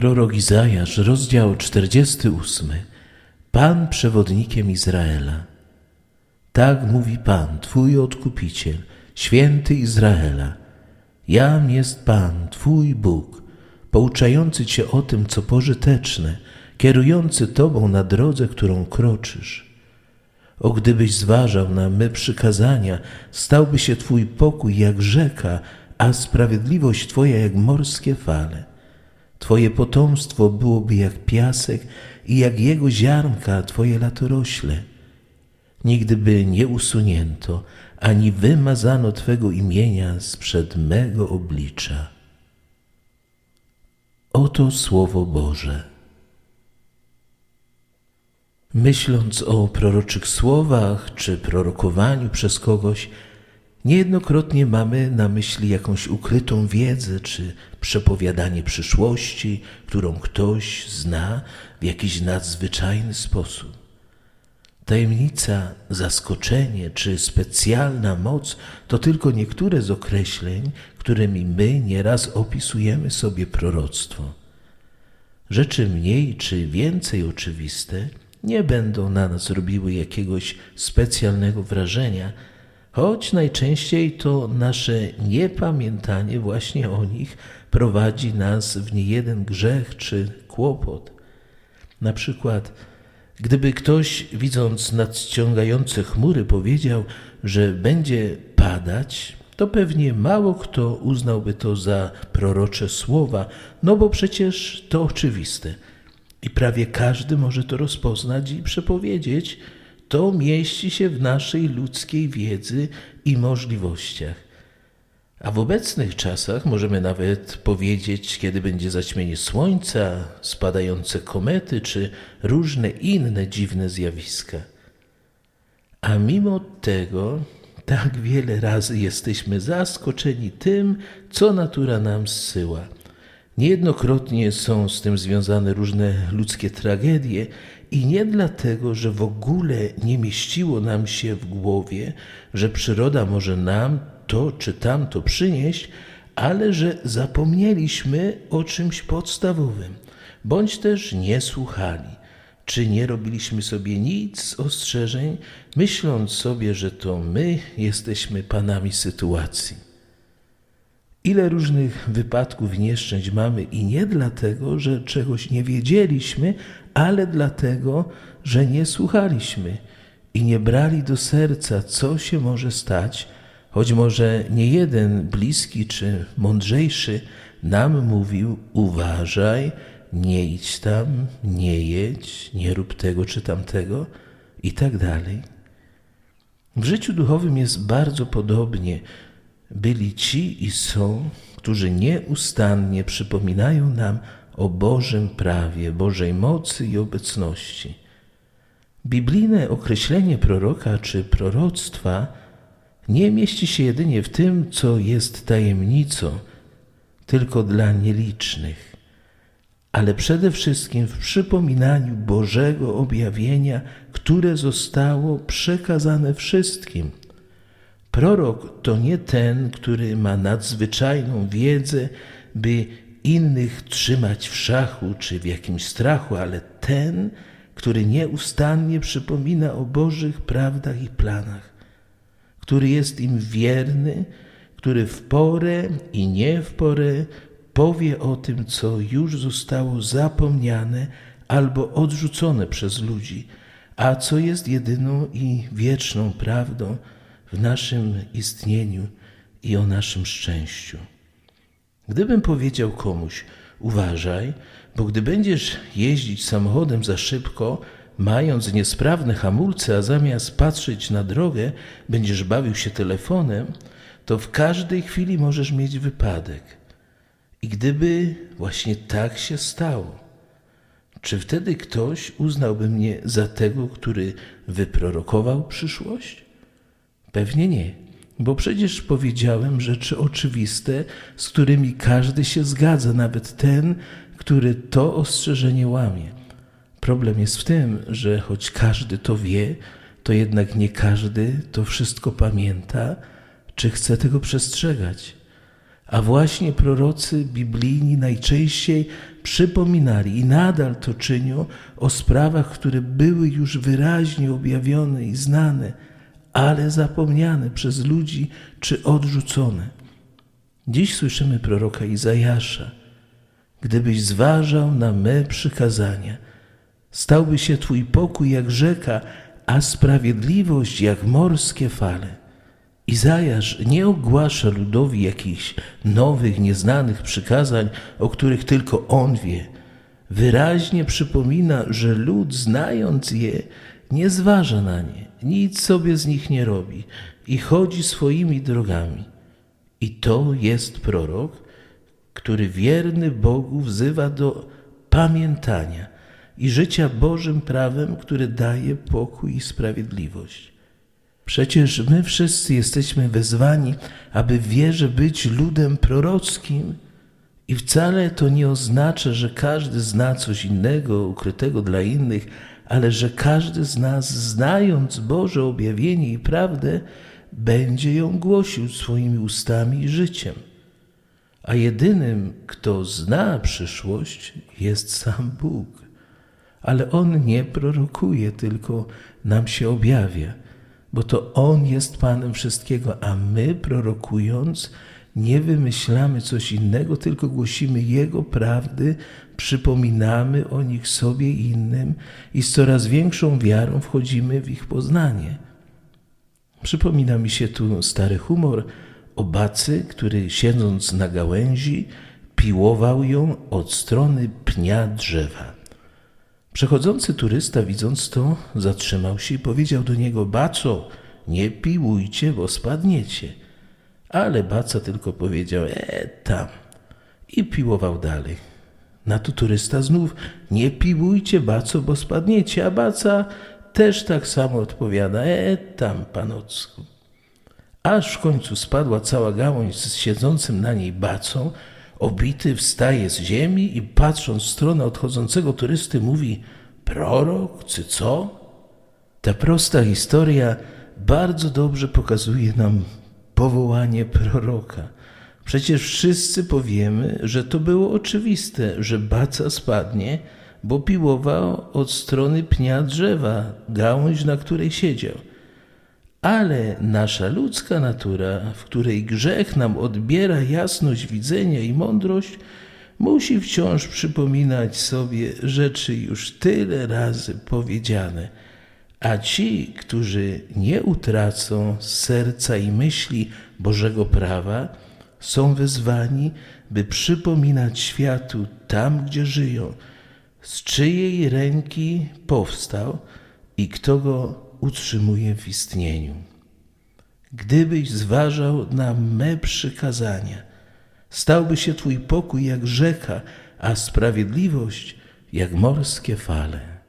Prorok Izajasz, rozdział 48. Pan przewodnikiem Izraela. Tak mówi Pan, Twój odkupiciel, święty Izraela. Jam jest Pan, Twój Bóg, pouczający Cię o tym, co pożyteczne, kierujący Tobą na drodze, którą kroczysz. O gdybyś zważał na me przykazania, stałby się Twój pokój jak rzeka, a sprawiedliwość Twoja jak morskie fale. Twoje potomstwo byłoby jak piasek i jak jego ziarnka Twoje latorośle. Nigdy by nie usunięto, ani wymazano Twego imienia sprzed mego oblicza. Oto Słowo Boże. Myśląc o proroczych słowach czy prorokowaniu przez kogoś, niejednokrotnie mamy na myśli jakąś ukrytą wiedzę czy przepowiadanie przyszłości, którą ktoś zna w jakiś nadzwyczajny sposób. Tajemnica, zaskoczenie czy specjalna moc to tylko niektóre z określeń, którymi my nieraz opisujemy sobie proroctwo. Rzeczy mniej czy więcej oczywiste nie będą na nas robiły jakiegoś specjalnego wrażenia, choć najczęściej to nasze niepamiętanie właśnie o nich prowadzi nas w niejeden grzech czy kłopot. Na przykład, gdyby ktoś, widząc nadciągające chmury, powiedział, że będzie padać, to pewnie mało kto uznałby to za prorocze słowa, no bo przecież to oczywiste. I prawie każdy może to rozpoznać i przepowiedzieć. To mieści się w naszej ludzkiej wiedzy i możliwościach. A w obecnych czasach możemy nawet powiedzieć, kiedy będzie zaćmienie słońca, spadające komety czy różne inne dziwne zjawiska. A mimo tego tak wiele razy jesteśmy zaskoczeni tym, co natura nam zsyła. Niejednokrotnie są z tym związane różne ludzkie tragedie i nie dlatego, że w ogóle nie mieściło nam się w głowie, że przyroda może nam to czy tamto przynieść, ale że zapomnieliśmy o czymś podstawowym, bądź też nie słuchali, czy nie robiliśmy sobie nic z ostrzeżeń, myśląc sobie, że to my jesteśmy panami sytuacji. Ile różnych wypadków i nieszczęść mamy i nie dlatego, że czegoś nie wiedzieliśmy, ale dlatego, że nie słuchaliśmy i nie brali do serca, co się może stać, choć może nie jeden bliski czy mądrzejszy nam mówił: uważaj, nie idź tam, nie jedź, nie rób tego czy tamtego i tak dalej. W życiu duchowym jest bardzo podobnie. Byli ci i są, którzy nieustannie przypominają nam o Bożym prawie, Bożej mocy i obecności. Biblijne określenie proroka czy proroctwa nie mieści się jedynie w tym, co jest tajemnicą, tylko dla nielicznych, ale przede wszystkim w przypominaniu Bożego objawienia, które zostało przekazane wszystkim. Prorok to nie ten, który ma nadzwyczajną wiedzę, by innych trzymać w szachu czy w jakimś strachu, ale ten, który nieustannie przypomina o Bożych prawdach i planach, który jest im wierny, który w porę i nie w porę powie o tym, co już zostało zapomniane albo odrzucone przez ludzi, a co jest jedyną i wieczną prawdą w naszym istnieniu i o naszym szczęściu. Gdybym powiedział komuś, uważaj, bo gdy będziesz jeździć samochodem za szybko, mając niesprawne hamulce, a zamiast patrzeć na drogę, będziesz bawił się telefonem, to w każdej chwili możesz mieć wypadek. I gdyby właśnie tak się stało, czy wtedy ktoś uznałby mnie za tego, który wyprorokował przyszłość? Pewnie nie, bo przecież powiedziałem rzeczy oczywiste, z którymi każdy się zgadza, nawet ten, który to ostrzeżenie łamie. Problem jest w tym, że choć każdy to wie, to jednak nie każdy to wszystko pamięta, czy chce tego przestrzegać. A właśnie prorocy biblijni najczęściej przypominali i nadal to czynią o sprawach, które były już wyraźnie objawione i znane, ale zapomniane przez ludzi czy odrzucone. Dziś słyszymy proroka Izajasza. Gdybyś zważał na me przykazania, stałby się Twój pokój jak rzeka, a sprawiedliwość jak morskie fale. Izajasz nie ogłasza ludowi jakichś nowych, nieznanych przykazań, o których tylko on wie. Wyraźnie przypomina, że lud, znając je, nie zważa na nie, nic sobie z nich nie robi i chodzi swoimi drogami. I to jest prorok, który wierny Bogu wzywa do pamiętania i życia Bożym prawem, które daje pokój i sprawiedliwość. Przecież my wszyscy jesteśmy wezwani, aby w wierze być ludem prorockim, i wcale to nie oznacza, że każdy zna coś innego, ukrytego dla innych, ale że każdy z nas, znając Boże objawienie i prawdę, będzie ją głosił swoimi ustami i życiem. A jedynym, kto zna przyszłość, jest sam Bóg. Ale On nie prorokuje, tylko nam się objawia, bo to On jest Panem wszystkiego, a my, prorokując, nie wymyślamy coś innego, tylko głosimy Jego prawdy, przypominamy o nich sobie i innym i z coraz większą wiarą wchodzimy w ich poznanie. Przypomina mi się tu stary humor o bacy, który siedząc na gałęzi, piłował ją od strony pnia drzewa. Przechodzący turysta, widząc to, zatrzymał się i powiedział do niego: Baco, nie piłujcie, bo spadniecie. Ale baca tylko powiedział: E, tam. I piłował dalej. Na to turysta znów: Nie piłujcie, baco, bo spadniecie. A baca też tak samo odpowiada: E, tam, panocku. Aż w końcu spadła cała gałąź z siedzącym na niej bacą, obity wstaje z ziemi i patrząc w stronę odchodzącego turysty mówi prorok czy co? Ta prosta historia bardzo dobrze pokazuje nam powołanie proroka. Przecież wszyscy powiemy, że to było oczywiste, że baca spadnie, bo piłował od strony pnia drzewa, gałąź, na której siedział. Ale nasza ludzka natura, w której grzech nam odbiera jasność widzenia i mądrość, musi wciąż przypominać sobie rzeczy już tyle razy powiedziane. A ci, którzy nie utracą serca i myśli Bożego prawa, są wezwani, by przypominać światu tam, gdzie żyją, z czyjej ręki powstał i kto go utrzymuje w istnieniu. Gdybyś zważał na me przykazania, stałby się Twój pokój jak rzeka, a sprawiedliwość jak morskie fale.